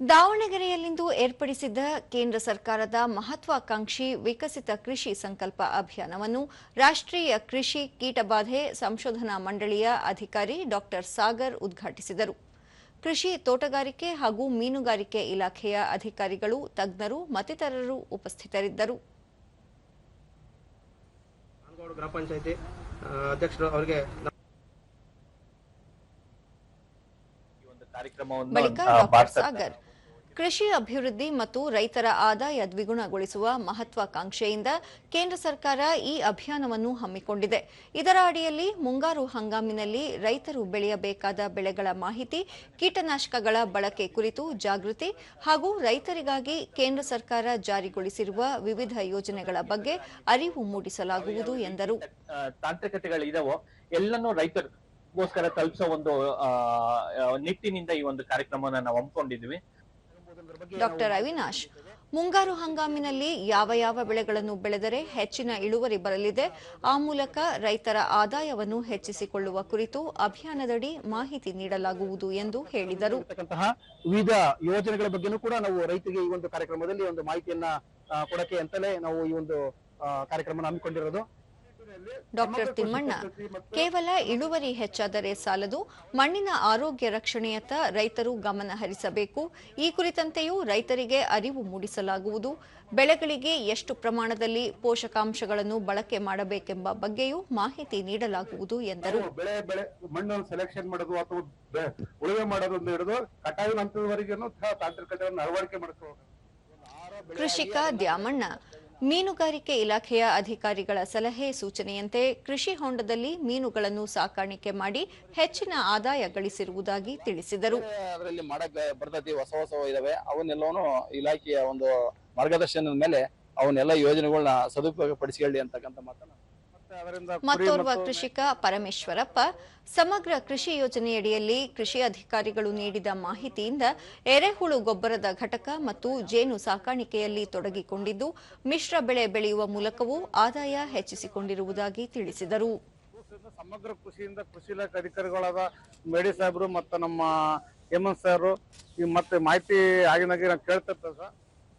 ದಾವಣಗೆರೆಯಲ್ಲಿಂದು ಏರ್ಪಡಿಸಿದ್ದ ಕೇಂದ್ರ ಸರ್ಕಾರದ ಮಹತ್ವಾಕಾಂಕ್ಷಿ ವಿಕಸಿತ ಕೃಷಿ ಸಂಕಲ್ಪ ಅಭಿಯಾನವನ್ನು ರಾಷ್ಟ್ರೀಯ ಕೃಷಿ ಕೀಟಬಾಧೆ ಸಂಶೋಧನಾ ಮಂಡಳಿಯ ಅಧಿಕಾರಿ ಡಾ ಸಾಗರ್ ಉದ್ಘಾಟಿಸಿದರು. ಕೃಷಿ ತೋಟಗಾರಿಕೆ ಹಾಗೂ ಮೀನುಗಾರಿಕೆ ಇಲಾಖೆಯ ಅಧಿಕಾರಿಗಳು, ತಜ್ಞರು, ಮತ್ತಿತರರು ಉಪಸ್ಥಿತರಿದ್ದರು. ಗ್ರಾಮ ಪಂಚಾಯತಿ ಅಧ್ಯಕ್ಷರು ಅವರಿಗೆ ಈ ಒಂದು ಕಾರ್ಯಕ್ರಮವನ್ನು ಕೃಷಿ ಅಭಿವೃದ್ಧಿ ಮತ್ತು ರೈತರ ಆದಾಯ ದ್ವಿಗುಣಗೊಳಿಸುವ ಮಹತ್ವಾಕಾಂಕ್ಷೆಯಿಂದ ಕೇಂದ್ರ ಸರ್ಕಾರ ಈ ಅಭಿಯಾನವನ್ನು ಹಮ್ಮಿಕೊಂಡಿದೆ. ಇದರ ಅಡಿಯಲ್ಲಿ ಮುಂಗಾರು ಹಂಗಾಮಿನಲ್ಲಿ ರೈತರು ಬೆಳೆಯಬೇಕಾದ ಬೆಳೆಗಳ ಮಾಹಿತಿ ಕೀಟನಾಶಕಗಳ ಬಳಕೆ ಕುರಿತು ಜಾಗೃತಿ ಹಾಗೂ ರೈತರಿಗಾಗಿ ಕೇಂದ್ರ ಸರ್ಕಾರ ಜಾರಿಗೊಳಿಸಿರುವ ವಿವಿಧ ಯೋಜನೆಗಳ ಬಗ್ಗೆ ಅರಿವು ಮೂಡಿಸಲಾಗುವುದು ಎಂದರು. ರೈತರಿಗೋಸ್ಕರ ತಲುಪಿಸೋ ಒಂದು ನಿಟ್ಟಿನಿಂದ ಈ ಒಂದು ಕಾರ್ಯಕ್ರಮವನ್ನು ನಾವು ಹಮ್ಮಿಕೊಂಡಿದ್ವಿ ಡಾಕ್ಟರ್ ಅವಿನಾಶ್ ಮುಂಗಾರು ಹಂಗಾಮಿನಲ್ಲಿ ಯಾವ ಯಾವ ಬೆಳೆಗಳನ್ನು ಬೆಳೆದರೆ ಹೆಚ್ಚಿನ ಇಳುವರಿ ಬರಲಿದೆ ಆ ಮೂಲಕ ರೈತರ ಆದಾಯವನ್ನು ಹೆಚ್ಚಿಸಿಕೊಳ್ಳುವ ಕುರಿತು ಅಭಿಯಾನದಡಿ ಮಾಹಿತಿ ನೀಡಲಾಗುವುದು ಎಂದು ಹೇಳಿದರು. ವಿವಿಧ ಯೋಜನೆಗಳ ಬಗ್ಗೆನೂ ಕೂಡ ನಾವು ರೈತರಿಗೆ ಈ ಒಂದು ಕಾರ್ಯಕ್ರಮದಲ್ಲಿ ಒಂದು ಮಾಹಿತಿಯನ್ನ ಕೊಡಕ್ಕೆ ಅಂತಲೇ ನಾವು ಈ ಒಂದು ಕಾರ್ಯಕ್ರಮ ಹಮ್ಮಿಕೊಂಡಿರೋದು. ಡಾಕ್ಟರ್ ತಿಮ್ಮಣ್ಣ ಕೇವಲ ಇಳುವರಿ ಹೆಚ್ಚಾದರೆ ಸಾಲದು ಮಣ್ಣಿನ ಆರೋಗ್ಯ ರಕ್ಷಣೆಯತ್ತ ರೈತರು ಗಮನ ಹರಿಸಬೇಕು. ಈ ಕುರಿತಂತೆಯೂ ರೈತರಿಗೆ ಅರಿವು ಮೂಡಿಸಲಾಗುವುದು. ಬೆಳೆಗಳಿಗೆ ಎಷ್ಟು ಪ್ರಮಾಣದಲ್ಲಿ ಪೋಷಕಾಂಶಗಳನ್ನು ಬಳಕೆ ಮಾಡಬೇಕೆಂಬ ಬಗ್ಗೆಯೂ ಮಾಹಿತಿ ನೀಡಲಾಗುವುದು ಎಂದರು. ಬೆಳೆ ಬೆಳೆ ಮಣ್ಣು ಸೆಲೆಕ್ಷನ್ ಮಾಡೋದು ಅಥವಾ ಬೆ- ಮಾಡೋದು ಹಿಡಿದು ಕಟಾವಿನ ಹಂತದವರೆಗೂ ತಾಂತ್ರಿಕತೆಯನ್ನು ಅಳವಡಿಕೆ ಮಾಡಿಕೊಳ್ಳಬೇಕು ಕೃಷಿಕ ದ್ಯಾಮಣ್ಣ ಮೀನುಗಾರಿಕೆ ಇಲಾಖೆಯ ಅಧಿಕಾರಿಗಳ ಸಲಹೆ ಸೂಚನೆಯಂತೆ ಕೃಷಿ ಹೊಂಡದಲ್ಲಿ ಮೀನುಗಳನ್ನು ಸಾಕಾಣಿಕೆ ಮಾಡಿ ಹೆಚ್ಚಿನ ಆದಾಯ ಗಳಿಸಿರುವುದಾಗಿ ತಿಳಿಸಿದರು. ಅದರಲ್ಲಿ ಮಾಡಕ್ ಬರ್ತೈತಿ ಹೊಸ ಹೊಸ ಇದಾವೆ. ಅವನ್ನೆಲ್ಲವೂ ಇಲಾಖೆಯ ಒಂದು ಮಾರ್ಗದರ್ಶನದ ಮೇಲೆ ಅವನ್ನೆಲ್ಲ ಯೋಜನೆಗಳನ್ನ ಸದುಪಯೋಗ ಪಡಿಸಿಕೊಳ್ಳಿ ಅಂತಕ್ಕಂಥ ಮಾತನ್ನ ಮತ್ತೋರ್ವ ಮತ್ತು ಕೃಷಿಕ ಪರಮೇಶ್ವರಪ್ಪ ಸಮಗ್ರ ಕೃಷಿ ಯೋಜನೆಯಡಿಯಲ್ಲಿ ಕೃಷಿ ಅಧಿಕಾರಿಗಳು ನೀಡಿದ ಮಾಹಿತಿಯಿಂದ ಎರೆಹುಳು ಗೊಬ್ಬರದ ಘಟಕ ಮತ್ತು ಜೇನು ಸಾಕಾಣಿಕೆಯಲ್ಲಿ ತೊಡಗಿಕೊಂಡಿದ್ದು ಮಿಶ್ರ ಬೆಳೆ ಬೆಳೆಯುವ ಮೂಲಕವೂ ಆದಾಯ ಹೆಚ್ಚಿಸಿಕೊಂಡಿರುವುದಾಗಿ ತಿಳಿಸಿದರು. ಸಮಗ್ರ ಕೃಷಿಯಿಂದ ಕೃಷಿ ಇಲಾಖೆ ಅಧಿಕಾರಿಗಳಾದ ಮೇಡಿ ಸಾಹೇಬರು ಮತ್ತು ನಮ್ಮ ಹೇಮಂತ್ ಸರ್ ಈ ಮತ್ತೆ ಮಾಹಿತಿ ಆಗಿನಾಗಿ ನಾವು ಕೇಳ್ತಿರ್ತೇವೆ ಸರ್.